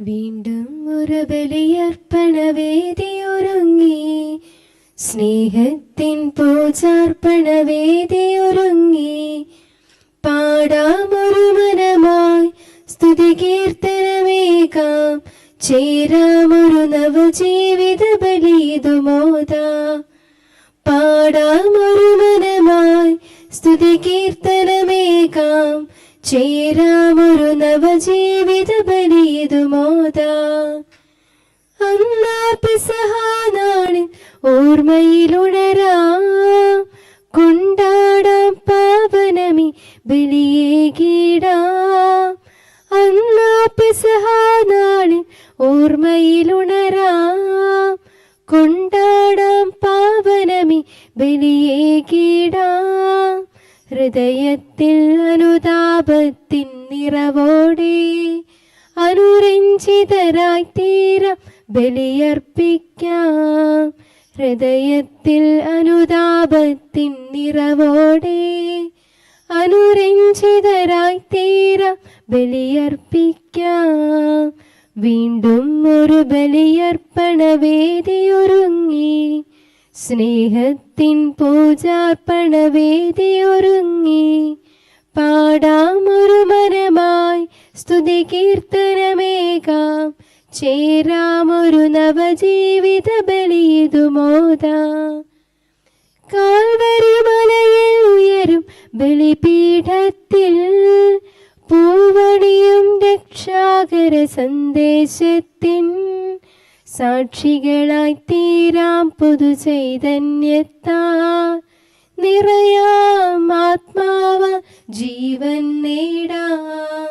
വീണ്ടും ഒരു ബലിയർപ്പണ വേദി ഒരുങ്ങി. സ്നേഹത്തിൻ പൂജാർപ്പണ വേദി ഒരുങ്ങി. പാടാമൊരു മനമായി സ്തുതി കീർത്തനമേകാം. ചേരാമൊരു നവജീവിത ബലിതുമോദാ പാടാമൊരു മനമായി സ്തുതി കീർത്തനമേകാം. ചേരാമൊരു നവജീവിത ബലിതുമോദാ അന്നാ പെസഹാനാളിൽ ഓർമ്മയിലുണരാ. കൊണ്ടാടാം പാവനമി ബലിയേകിടാം അന്നാ പെസഹാനാളിൽ ഓർമ്മയിലുണരാ. കൊണ്ടാടാം പാവനമി ബലിയേകിടാം ഹൃദയത്തിൽ അനുതാപത്തിൻ നിറവോടെ അനുരഞ്ജിതരായി തീരം ബലിയർപ്പിക്കാം. ഹൃദയത്തിൽ അനുതാപത്തിൻ നിറവോടെ അനുരഞ്ജിതരായി തീരം ബലിയർപ്പിക്കാം. വീണ്ടും ഒരു ബലിയർപ്പണ വേദിയൊരുങ്ങി സ്നേഹത്തിൻ പൂജാർപ്പണ വേദിയൊരുങ്ങി പാടാമൊരു മനമായി സ്തുതി കീർത്തനമേകാം. ചേരാമൊരു നവജീവിത ബലിതുമോദാം കാൽവരി മലയിൽ ഉയരും ബലിപീഠത്തിൽ പൂവണിയും രക്ഷാകര സന്ദേശത്തിൻ സാക്ഷികളായി തീരാം പുതുചൈതന്യത്താ നിറയാം ആത്മാവ ജീവൻ നേടാം.